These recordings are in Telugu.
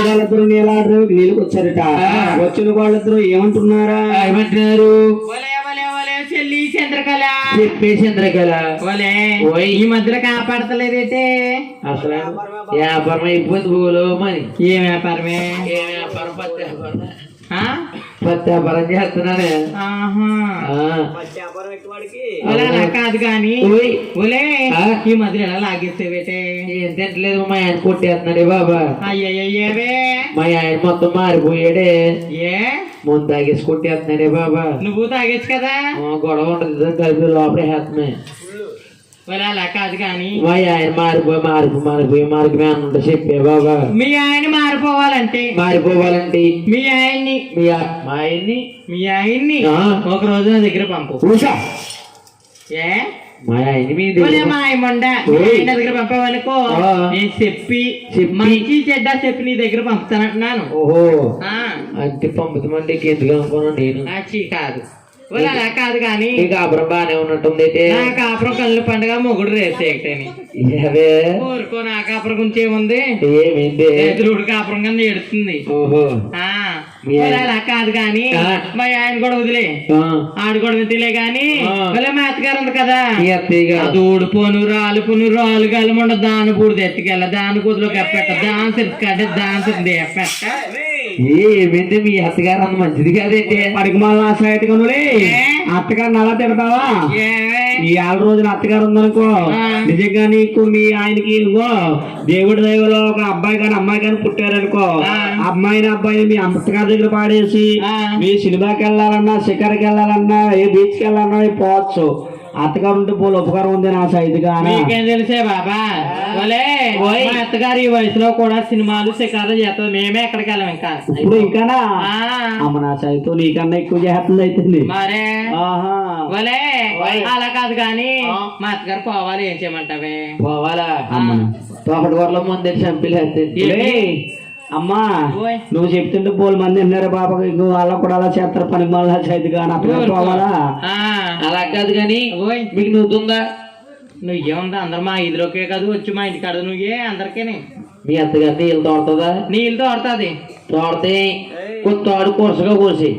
వాళ్ళిద్దరు నీళ్ళాడరు నీళ్ళకి వచ్చారట వచ్చిన వాళ్ళిద్దరు ఏమంటున్నారా ఏమంటున్నారు చెల్లి చంద్రకళ. చెప్పే చంద్రకళ. ఈ మధ్యలో కాపాడతలేదేటే? అసలు? వ్యాపారం అయిపోయింది భూలో మరి. ఏ వ్యాపారమే? ఏ వ్యాపారం? పత్తి వ్యాపారం ఆ? పత్తి వ్యాపారం చేస్తున్నానే కాదు గాని ఓయ్. ఒలే. ఆ? ఈ మధ్యలో ఎలా లాగేసేవేటే? ఏం తింటలేదు మా ఆయన కొట్టేస్తున్నాడే బాబా. అయ్యయ్యేవే మా ఆయన మొత్తం మారిపోయాడే. ఏ? ముందు తాగేసి కొట్టేస్తున్నాడే బాబా. నువ్వు తాగేచ్చు కదా? ఆ, గొడవ ఉండదు కలిపి లోపల వేస్తున్నాయి. అలా కాదు మా ఆయన మారిపోయి చెప్పే బాబా. మీ ఆయన మారిపోవాలంటే? మారిపోవాలంటే? మీ ఆయన్ని? మీ ఆ- మా ఆయన్ని? మీ ఆయన్ని ఆ. ఒక రోజు నా దగ్గర పంపు. ఉషా. ఏ? మా ఆయన మీద ఒలే మా మీ ఆయన దగ్గర పంపావనుకో ఆ. నేను చెప్పి చెప్పి. మంచి చెడ్డ చెప్పి నీ దగ్గర పంపుతానంటున్నాను. ఓహో. ఆ, అంటే పంపుతామంటే ఎందుకు అనుకున్నాను నేను? కాదు. అలా కాదు కాపురం బాగానే ఉన్నట్టుంది అయితే. నా కాపురం కళ్ళు పండుగ మొగుడు రేసే ఒకటని అవే ఊరుకో నా కాపురం గురించి ఏముంది ఏమైంది? ఎదురుడు కాపురం కింద ఎడుతుంది ఓహో. అలా. మా ఆయన కూడా వదిలే. ఆ, ఆడు కూడా వదిలే గాని ఆ. ఒలే మా అత్తగారు ఉంది కదా. ఊడిపోను రాలిపోను రాలు గలమండ దాని బూడిద ఎత్తుకెళ్ళ దాని కుదులో కప్పెట్ట దాని సిరికడ్డ దాని సిరి ఎప్పెట్ట. ఏమైంది మీ అత్తగారు అంత మంచిది కాదండి పడికి మళ్ళీ సైట్ కనులే? అత్తగారిని అలా తిడతావా? ఈ ఆరు రోజున అత్తగారు ఉందనుకో. నిజంగా నీకు మీ ఆయనకి ఇదిగో దేవుడి దైవలో ఒక అబ్బాయి కానీ అమ్మాయి కానీ పుట్టారనుకో ఆ. అమ్మాయిని అబ్బాయిని మీ అత్తగారి దగ్గర పాడేసి. మీ సినిమాకి వెళ్ళాలన్నా షికార్కి వెళ్ళాలన్నా ఏ బీచ్కి వెళ్ళాలన్నా పోవచ్చు అత్తగారు ఉంటే పోలు ఉపకారం ఉంది నా సైజుగా మీకేం తెలిసే బాబా? అత్తగారు ఈ వయసులో కూడా సినిమాలు షికారులు చేస్తుంది మేమే ఎక్కడికి వెళ్ళాం ఇంకా? ఇప్పుడు ఇంకానా? అమ్మ నా సైజుతో నీకన్నా ఎక్కువ చేస్తుంది అయితే మరే. అలా కాదు గాని మా అత్తగారు పోవాలి ఏం చేయమంటావే? పోవాలా? అమ్మ. తోటకూరలో ముందే చంపిలేదు అమ్మా. నువ్వు చెప్తుంటే పోలు మంది విన్నారు బాబా ఇంకో వాళ్ళకు కూడా అలా చేస్తారు పని మళ్ళా చేతి కానీ అక్కడ పోవాలా? ఆ, అలా కాదు కానీ ఓయ్. మీకు నవ్వుతుందా నువ్వు ఏముంది అందరు మా ఇదిలోకే కాదు వచ్చి మా ఇంటి కాదు నువ్వే అందరికీ మీ అత్తగారు నీళ్ళు తోడుతుందా? నీళ్ళు తోడుతుంది. తోడితే తోడు కొరసగా కోసి.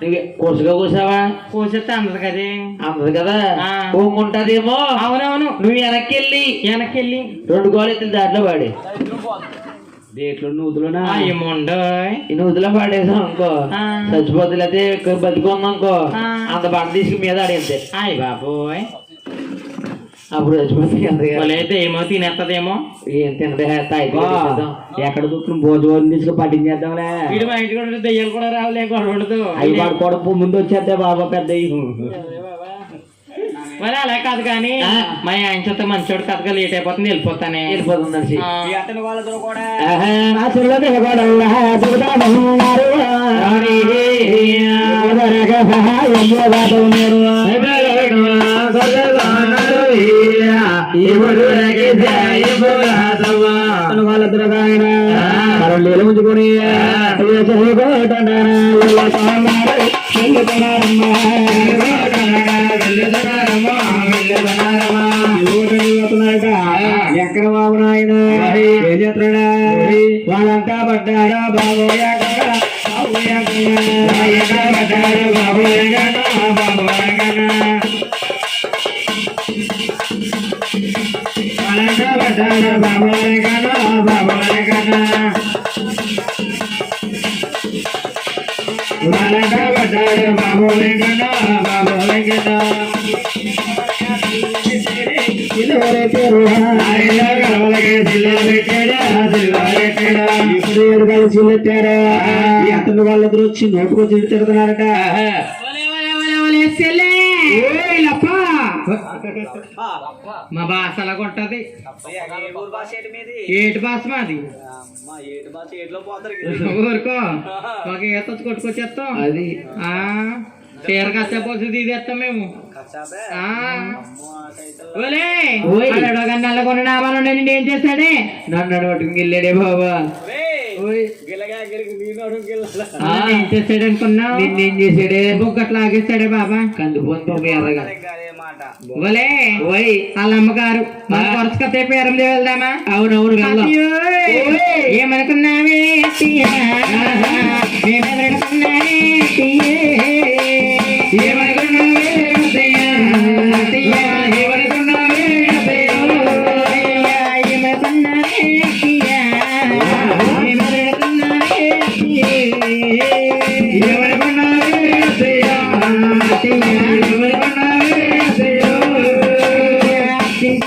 నువ్వే కొరసగా కోసావా? కోసేస్తే అందదు కదే. అందదు కదా? ఆ. ఊముంటదేమో అవునవును. నువ్వు వెనక్కి వెళ్ళి వెనక్కి వెళ్ళి రెండు గోళ ఎత్తులు దాంట్లో పాడి దేంట్లో నూతులోనా? ఏముండో ఈ నూతిలో పాడేసాం అనుకో. చచ్చిపోతులైతే బతికొంది అనుకో. అంత పంట తీసుకుని మీద ఆడింతే అయ్య బాబోయ్. అప్పుడు చచ్చిపోతే ఏమో తినేస్తదేమో ఏం తినదే తాయి బా, ఎక్కడ దూరం భోజనం తీసుకు పట్టించేద్దాంలే. వీడు మా ఇంటి కూడా దెయ్యాలు కూడా రావులే అవి పడుకోవడం ముందు వచ్చేద్దే బాబా పెద్ద మరి అలా కాదు కానీ ఆ. మా ఆయన చేత మంచోడు కథగా లేట్ అయిపోతుంది వెళ్ళిపోతానే. వెళ్ళిపోతుంది మనిషి. ఆ. ఆహా. నా చెల్లె ఎక్కడ బాబు నాయన ఏం చేస్తున్నాడా వాళ్ళంతా పడ్డారా బాబు ఎక్కడ బాబు ఎక్కడ ఎక్కడ పడ్డారా బాబు ఎక్కడ బాబు ఎక్కడ వాళ్ళంతా పడ్డారా బాబు ఎక్కడ బాబు ఎక్కడ బాబు ఎక్కడ అతను వాళ్ళిద్దరు వచ్చి నోటుకొచ్చి తిడుతున్నారట. మా భాష అలా కొట్టది ఏటి భాష మాది ఊరుకో ఒక ఈత కొట్టుకొచ్చేస్తాం అది చీర కష్టపోసి తీసేస్తాం మేము. నల్లగొండ నామాలు ఏం చేశాడే నన్ను వెళ్ళాడే బాబా. ఓయ్ ఏం చేసాడు అనుకున్నావు? నిన్నేం చేసాడే బొగ్గట్లు లాగేస్తాడే బాబా. కందిపోని ఎర్రగా. ఓయ్. వాళ్ళ అమ్మగారు మన పేరం వెళ్దామా అవునవును వెళ్దాం. ఏమనుకున్నావే అత్తయ్య?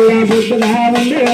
அல்லாஹ் பொறுத்ததாக வந்து